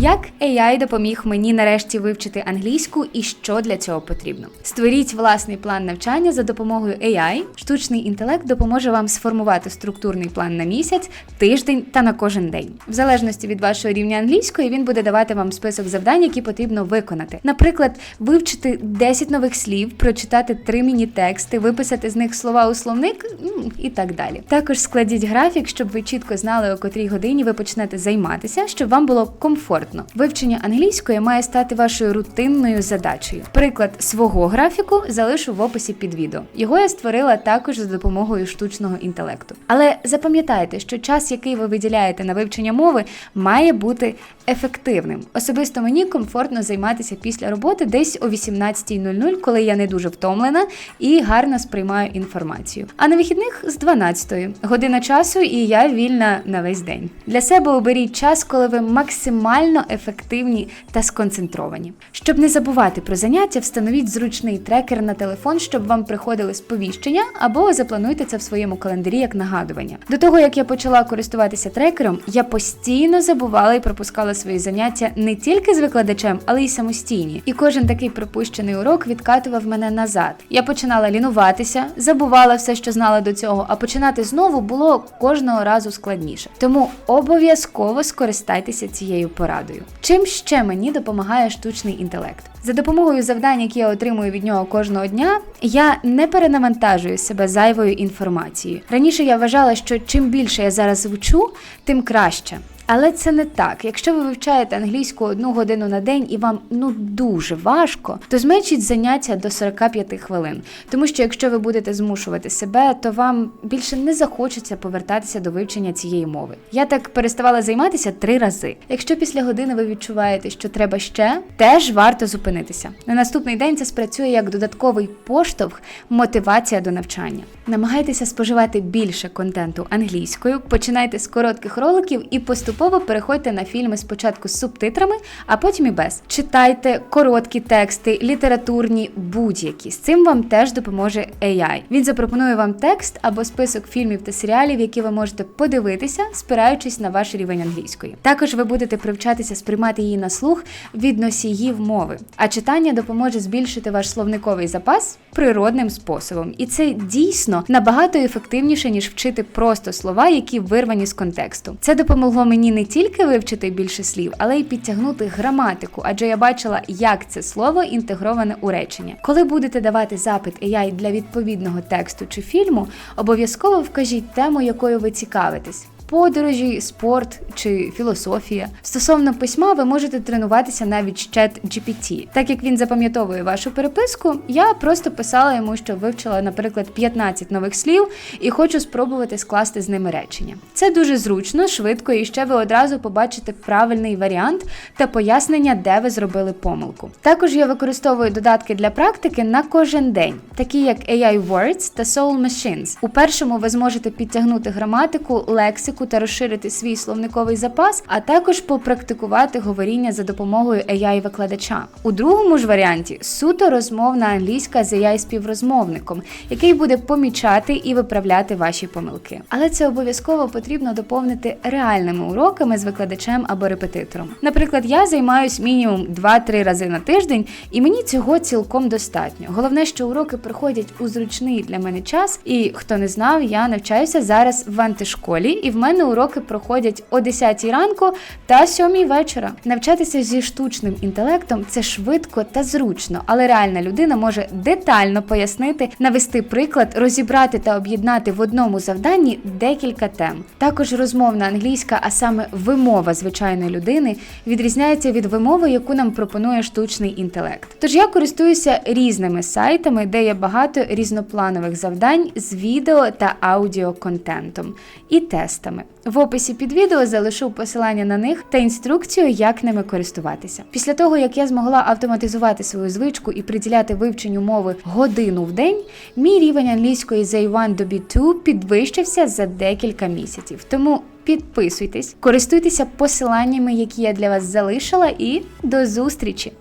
Як AI допоміг мені нарешті вивчити англійську і що для цього потрібно? Створіть власний план навчання за допомогою AI. Штучний інтелект допоможе вам сформувати структурний план на місяць, тиждень та на кожен день. В залежності від вашого рівня англійської він буде давати вам список завдань, які потрібно виконати. Наприклад, вивчити 10 нових слів, прочитати 3 міні-тексти, виписати з них слова у словник і так далі. Також складіть графік, щоб ви чітко знали, о котрій годині ви почнете займатися, щоб вам було комфортно. Вивчення англійської має стати вашою рутинною задачею. Приклад свого графіку залишу в описі під відео. Його я створила також за допомогою штучного інтелекту. Але запам'ятайте, що час, який ви виділяєте на вивчення мови, має бути ефективним. Особисто мені комфортно займатися після роботи десь о 18.00, коли я не дуже втомлена і гарно сприймаю інформацію. А на вихідних з 12-ї. година часу, і я вільна на весь день. Для себе оберіть час, коли ви максимально ефективні та сконцентровані. Щоб не забувати про заняття, встановіть зручний трекер на телефон, щоб вам приходили сповіщення, або заплануйте це в своєму календарі як нагадування. До того як я почала користуватися трекером, я постійно забувала і пропускала свої заняття не тільки з викладачем, але й самостійні. І кожен такий пропущений урок відкатував мене назад. Я починала лінуватися, забувала все, що знала до цього, а починати знову було кожного разу складніше. Тому обов'язково скористайтеся цією порадою. Чим ще мені допомагає штучний інтелект? За допомогою завдань, які я отримую від нього кожного дня, я не перенавантажую себе зайвою інформацією. Раніше я вважала, що чим більше я зараз вчу, тим краще. Але це не так. Якщо ви вивчаєте англійську одну годину на день і вам ну дуже важко, то зменшіть заняття до 45 хвилин. Тому що якщо ви будете змушувати себе, то вам більше не захочеться повертатися до вивчення цієї мови. Я так переставала займатися три рази. Якщо після години ви відчуваєте, що треба ще, теж варто зупинитися. На наступний день це спрацює як додатковий поштовх, мотивація до навчання. Намагайтеся споживати більше контенту англійською, починайте з коротких роликів і поступово переходьте на фільми спочатку з субтитрами, а потім і без. Читайте короткі тексти, літературні, будь-які. З цим вам теж допоможе AI. Він запропонує вам текст або список фільмів та серіалів, які ви можете подивитися, спираючись на ваш рівень англійської. Також ви будете привчатися сприймати її на слух від носіїв мови. А читання допоможе збільшити ваш словниковий запас природним способом. І це дійсно набагато ефективніше, ніж вчити просто слова, які вирвані з контексту. Це допомогло мені не тільки вивчити більше слів, але й підтягнути граматику, адже я бачила, як це слово інтегроване у речення. Коли будете давати запит AI для відповідного тексту чи фільму, обов'язково вкажіть тему, якою ви цікавитесь. Подорожі, спорт чи філософія. Стосовно письма, ви можете тренуватися навіть з чат GPT. Так як він запам'ятовує вашу переписку, я просто писала йому, що вивчила, наприклад, 15 нових слів і хочу спробувати скласти з ними речення. Це дуже зручно, швидко, і ще ви одразу побачите правильний варіант та пояснення, де ви зробили помилку. Також я використовую додатки для практики на кожен день, такі як AI Words та Soul Machines. У першому ви зможете підтягнути граматику, лексику та розширити свій словниковий запас, а також попрактикувати говоріння за допомогою AI-викладача. У другому ж варіанті суто розмовна англійська з AI-співрозмовником, який буде помічати і виправляти ваші помилки. Але це обов'язково потрібно доповнити реальними уроками з викладачем або репетитором. Наприклад, я займаюсь мінімум 2-3 рази на тиждень, і мені цього цілком достатньо. Головне, що уроки проходять у зручний для мене час, і хто не знав, я навчаюся зараз в антишколі, і в мене уроки проходять о 10 ранку та 7 вечора. Навчатися зі штучним інтелектом це швидко та зручно, але реальна людина може детально пояснити, навести приклад, розібрати та об'єднати в одному завданні декілька тем. Також розмовна англійська, а саме вимова звичайної людини, відрізняється від вимови, яку нам пропонує штучний інтелект. Тож я користуюся різними сайтами, де є багато різнопланових завдань з відео та аудіоконтентом і тестами. В описі під відео залишу посилання на них та інструкцію, як ними користуватися. Після того, як я змогла автоматизувати свою звичку і приділяти вивченню мови годину в день, мій рівень англійської з A1 до B2 підвищився за декілька місяців. Тому підписуйтесь, користуйтеся посиланнями, які я для вас залишила, і до зустрічі!